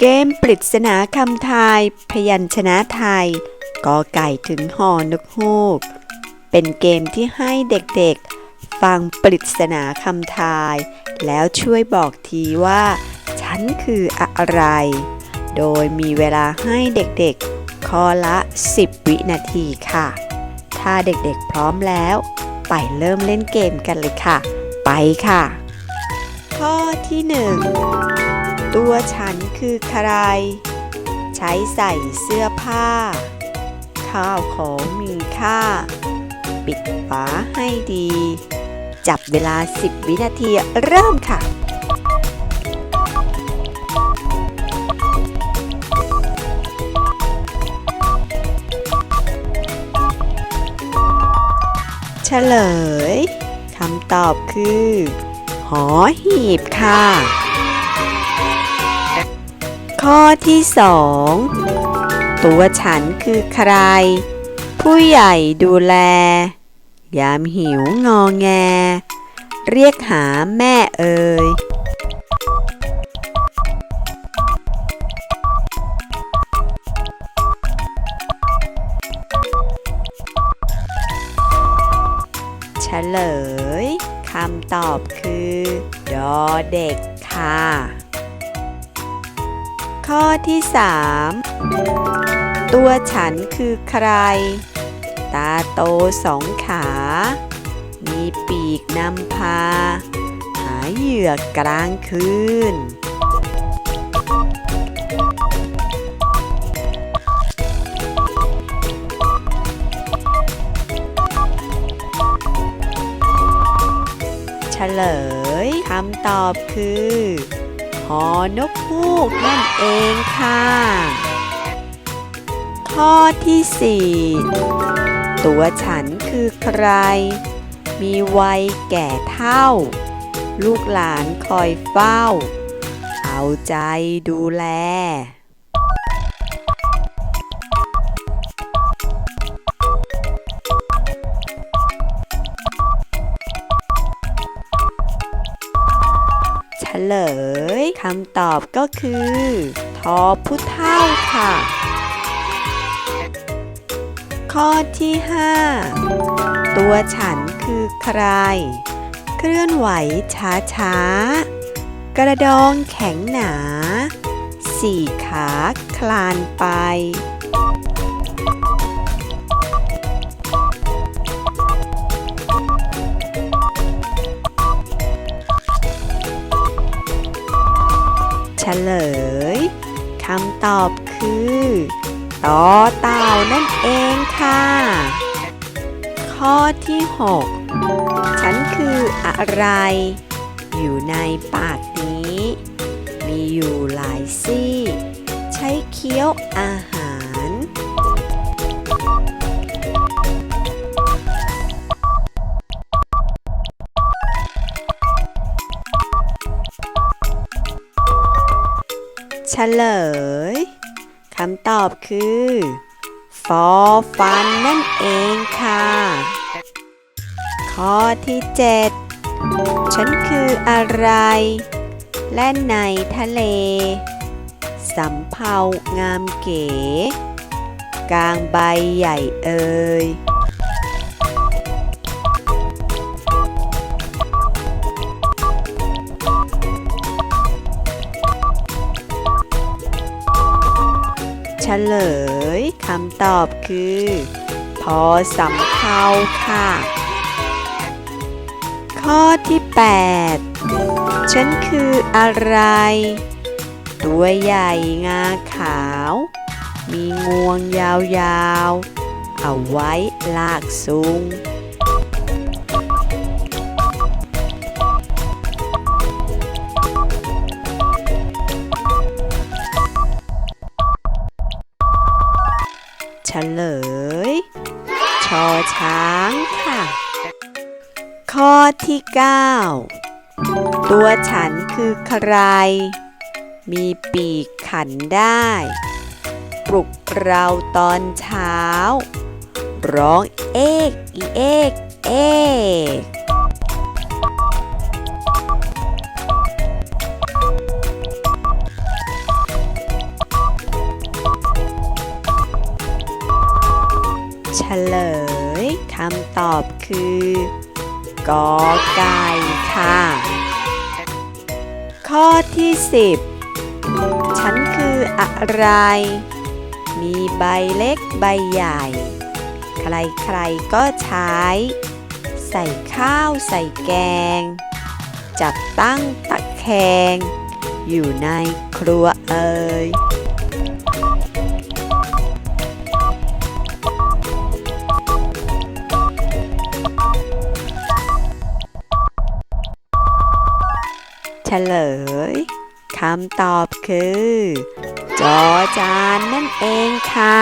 เกมปริศนาคำทาย พยัญชนะไทยกอไก่ถึงหอนกฮูก เป็นเกมที่ให้เด็กๆ ฟังปริศนาคำทาย แล้วช่วยบอกทีว่า ฉันคืออะไร โดยมีเวลาให้เด็กๆ ข้อละ 10 วินาทีค่ะ ถ้าเด็กๆพร้อมแล้ว ไปเริ่มเล่นเกมกันเลยค่ะ ไปค่ะ ข้อที่หนึ่ง ตัวฉันคือใคร ใช้ใส่เสื้อผ้า ข้าวของมีค่า ปิดฝาให้ดี จับเวลา 10 วินาทีเริ่มค่ะเฉลยคำตอบคือ หอหีบค่ะ ข้อที่สองตัวฉันคือใคร ผู้ใหญ่ดูแล ยามหิวงอแง เรียกหาแม่เอ่ยเฉลยคำตอบคือ ดอเด็กค่ะ ข้อที่ 3 ตัวฉันคือใคร ตาโตสองขา มีปีกนำพา หาเหยื่อกลางคืนเฉลยคำตอบคือ หอนกฮูกนั่นเองค่ะ ข้อที่4ตัวฉันคือใคร มีวัยแก่เท่า ลูกหลานคอยเฝ้า เอาใจดูแลเฉลย คำตอบก็คือทอผู้เท่าค่ะ ข้อที่ 5 ตัวฉันคือใคร เคลื่อนไหวช้าช้ากระดองแข็งหนา สี่ขาคลานไป ลยคำตอบคือต่อเต่านั่นเองค่ะ ข้อที่ 6 ฉันคืออะไร อยู่ในปากนี้ มีอยู่หลายซี่ ใช้เคี้ยวอาหาร ฉลยคำตอบคือฟอฟันนั่นเองค่ะ ข้อที่ 7 ฉันคืออะไร และในทะเล สำเภางามเก๋ กลางใบใหญ่เอ่ย ฉลยคำตอบคือ พอสำเภาค่ะ ข้อที่ 8 ฉันคืออะไร ตัวใหญ่งาขาว มีงวงยาวๆ เอาไว้ลากซุง ลย ชอช้างค่ะ ข้อที่ 9 ตัวฉันคือใคร มีปีกขันได้ ปลุกเราตอนเช้า ร้องเอกอีเอกเอก ฉลยคำตอบคือกอไก่ค่ะ ข้อที่ 10 ฉันคืออะไร มีใบเล็กใบใหญ่ ใครๆก็ใช้ ใส่ข้าวใส่แกง จับตั้งตะแคง อยู่ในครัวเอ่ย ลยคำตอบคือ จอจานนั่นเองค่ะ